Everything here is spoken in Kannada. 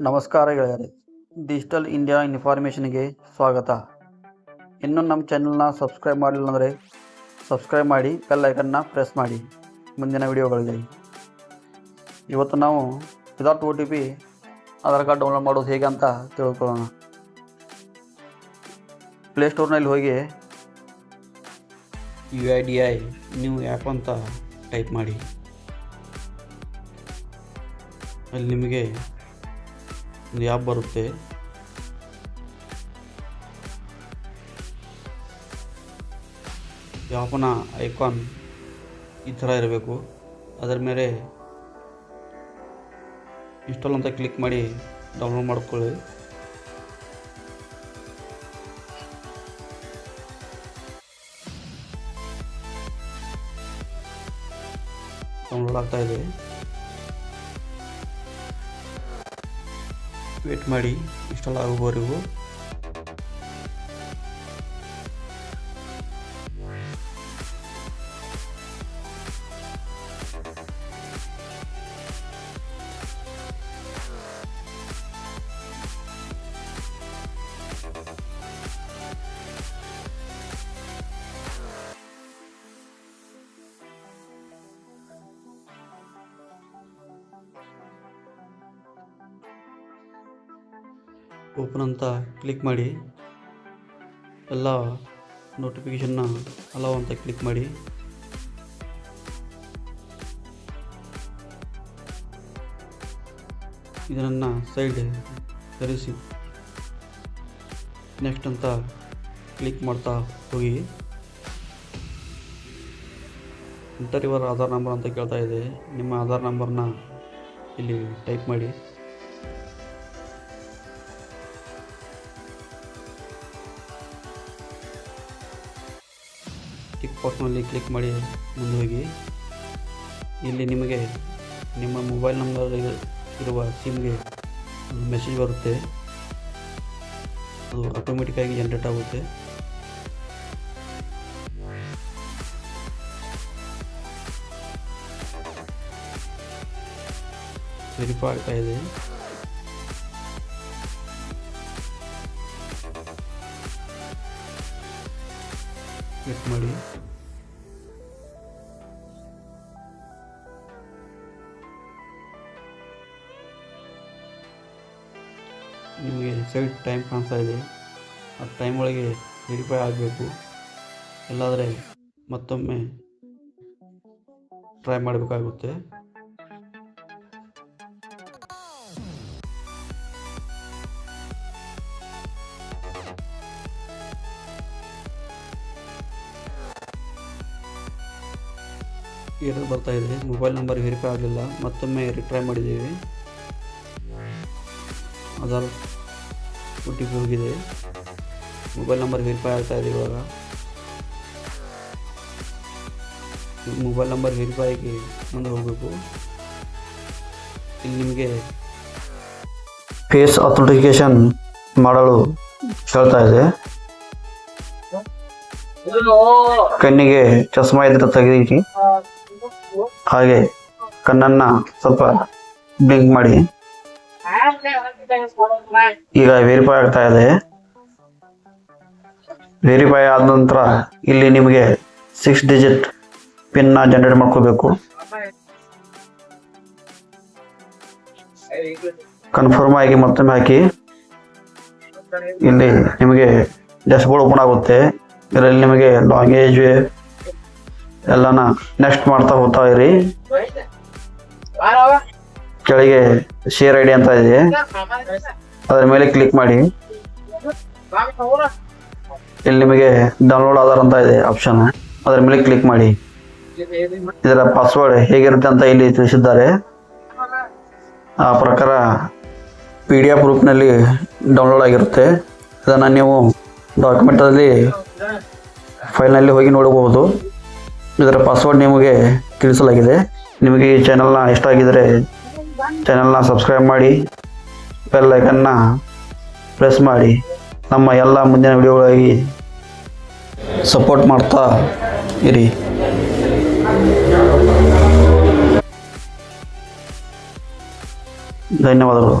ನಮಸ್ಕಾರ ಗೆಳೆಯರೆ. ಡಿಜಿಟಲ್ ಇಂಡಿಯಾ ಇನ್ಫಾರ್ಮೇಷನ್ಗೆ ಸ್ವಾಗತ. ಇನ್ನೂ ನಮ್ಮ ಚಾನಲ್ನ ಸಬ್ಸ್ಕ್ರೈಬ್ ಮಾಡಲಿಲ್ಲ ಅಂದರೆ ಸಬ್ಸ್ಕ್ರೈಬ್ ಮಾಡಿ, ಬೆಲ್ ಐಕನ್ನ ಪ್ರೆಸ್ ಮಾಡಿ. ಮುಂದಿನ ವಿಡಿಯೋಗಳಿಗೆ. ಇವತ್ತು ನಾವು without O T P Aadhaar card download ಮಾಡೋದು ಹೇಗೆ ಅಂತ ತಿಳ್ಕೊಳ್ಳೋಣ. ಪ್ಲೇಸ್ಟೋರ್ನಲ್ಲಿ ಹೋಗಿ U I D I new app ಅಂತ ಟೈಪ್ ಮಾಡಿ. ಅಲ್ಲಿ ನಿಮಗೆ ಒಂದು ಆ್ಯಪ್ ಬರುತ್ತೆ. ಆ್ಯಪ್ನ ಐಕಾನ್ ಈ ಥರ ಇರಬೇಕು. ಅದರ ಮೇಲೆ ಇನ್ಸ್ಟಾಲ್ ಅಂತ ಕ್ಲಿಕ್ ಮಾಡಿ ಡೌನ್ಲೋಡ್ ಮಾಡ್ಕೊಳ್ಳಿ. ಡೌನ್ಲೋಡ್ ಆಗ್ತಾ ವೇಟ್ ಮಾಡಿ ಇನ್ಸ್ಟಾಲ್ ಆಗೋವರೆಗೂ ಓಪನ್ ಅಂತ ಕ್ಲಿಕ್ ಮಾಡಿ. ಎಲ್ಲ ನೋಟಿಫಿಕೇಷನ್ನ ಅಲೋ ಅಂತ ಕ್ಲಿಕ್ ಮಾಡಿ. ಇದನ್ನು ಸೈಡ್ ತರಿಸಿ. ನೆಕ್ಸ್ಟ್ ಅಂತ ಕ್ಲಿಕ್ ಮಾಡ್ತಾ ಹೋಗಿ. ಎಂಟರ್ ಯುವರ್ ಆಧಾರ್ ನಂಬರ್ ಅಂತ ಕೇಳ್ತಾ ಇದೆ. ನಿಮ್ಮ ಆಧಾರ್ ನಂಬರ್ನ ಇಲ್ಲಿ ಟೈಪ್ ಮಾಡಿ. ಟಿಕ್ ಬಾಕ್ಸ್ನಲ್ಲಿ ಕ್ಲಿಕ್ ಮಾಡಿ ಮುಂದೆ ಹೋಗಿ ಇಲ್ಲಿ ನಿಮಗೆ ನಿಮ್ಮ ಮೊಬೈಲ್ ನಂಬರ್ ಇರುವ ಸಿಮ್ಗೆ ಮೆಸೇಜ್ ಬರುತ್ತೆ. ಅದು ಆಟೋಮೆಟಿಕ್ಕಾಗಿ ಜನ್ರೇಟ್ ಆಗುತ್ತೆ. ವೆರಿಫೈ ಆಗ್ತಾ ಇದೆ. ಕ್ಲಿಕ್ ಮಾಡಿ. ನಿಮಗೆ ಸೈಡ್ ಟೈಮ್ ಕಾಣಿಸ್ತಾ ಇದೆ. ಆ ಟೈಮ್ ಒಳಗೆ ವೆರಿಫೈ ಆಗಬೇಕು. ಇಲ್ಲಾದರೆ ಮತ್ತೊಮ್ಮೆ ಟ್ರೈ ಮಾಡಬೇಕಾಗುತ್ತೆ. ಏರರ್ ಬರ್ತಾ ಇದೆ. ಮೊಬೈಲ್ ನಂಬರ್ ವೆರಿಫೈ ಆಗಲಿಲ್ಲ. ಮತ್ತೊಮ್ಮೆ ರಿಟ್ರೈ ಮಾಡಿದ್ದೀವಿ. ಆಧಾರ್ ಒ ಟಿ ಪಿ ಹೋಗಿದೆ. ಮೊಬೈಲ್ ನಂಬರ್ ವೆರಿಫೈ ಆಗ್ತಾ ಇದೆ ಇವಾಗ. ಮೊಬೈಲ್ ನಂಬರ್ ವೆರಿಫೈ ಆಗಿ ಮುಂದೆ ಹೋಗಬೇಕು. ಇಲ್ಲಿ ನಿಮಗೆ ಫೇಸ್ ಅಥೆಂಟಿಕೇಶನ್ ಮಾಡಲು ಹೇಳ್ತಾ ಇದೆ. ಕಣ್ಣಿಗೆ ಚಸ್ಮಾ ಇದ್ರೆ ತೆಗೆದಿ ಹಾಗೆ ಕಣ್ಣನ್ನ ಸ್ವಲ್ಪ ಬ್ಲಿಂಕ್ ಮಾಡಿ. ಈಗ ವೆರಿಫೈ ಆಗ್ತಾ ಇದೆ. ವೆರಿಫೈ ಆದ ನಂತರ ಇಲ್ಲಿ ನಿಮಗೆ ಸಿಕ್ಸ್ ಡಿಜಿಟ್ ಪಿನ್ನ ಜನರೇಟ್ ಮಾಡ್ಕೋಬೇಕು. ಕನ್ಫರ್ಮ್ ಆಗಿ ಮತ್ತೊಮ್ಮೆ ಹಾಕಿ. ಇಲ್ಲಿ ನಿಮಗೆ ಡ್ಯಾಶ್ಬೋರ್ಡ್ ಓಪನ್ ಆಗುತ್ತೆ. ಇದರಲ್ಲಿ ನಿಮಗೆ ಲಾಂಗ್ವೇಜ್ ಎಲ್ಲನ ನೆಕ್ಸ್ಟ್ ಮಾಡ್ತಾ ಹೋಗ್ತಾ ಇರಿ. ಕೆಳಗೆ ಶೇರ್ ಐಡಿ ಅಂತ ಇದೆ. ಅದರ ಮೇಲೆ ಕ್ಲಿಕ್ ಮಾಡಿ. ಇಲ್ಲಿ ನಿಮಗೆ ಡೌನ್ಲೋಡ್ ಆಧಾರ್ ಅಂತ ಇದೆ ಆಪ್ಷನ್ ಅದರ ಮೇಲೆ ಕ್ಲಿಕ್ ಮಾಡಿ. ಇದರ ಪಾಸ್ವರ್ಡ್ ಹೇಗಿರುತ್ತೆ ಅಂತ ಇಲ್ಲಿ ತಿಳಿಸಿದ್ದಾರೆ. ಆ ಪ್ರಕಾರ ಪಿ ಡಿ ಎಫ್ ರೂಪ್ನಲ್ಲಿ ಡೌನ್ಲೋಡ್ ಆಗಿರುತ್ತೆ. ಇದನ್ನು ನೀವು ಡಾಕ್ಯುಮೆಂಟಲ್ಲಿ ಫೈಲ್ನಲ್ಲಿ ಹೋಗಿ ನೋಡಬಹುದು. ಇದರ ಪಾಸ್ವರ್ಡ್ ನಿಮಗೆ ತಿಳಿಸಲಾಗಿದೆ. ನಿಮಗೆ ಈ ಚಾನಲ್ನ ಇಷ್ಟ ಆಗಿದರೆ ಚಾನಲ್ನ ಸಬ್ಸ್ಕ್ರೈಬ್ ಮಾಡಿ ಬೆಲ್ ಐಕನ್ನ ಪ್ರೆಸ್ ಮಾಡಿ. ನಮ್ಮ ಎಲ್ಲ ಮುಂದಿನ ವಿಡಿಯೋಗಳಿಗಾಗಿ ಸಪೋರ್ಟ್ ಮಾಡ್ತಾ ಇರಿ. ಧನ್ಯವಾದಗಳು.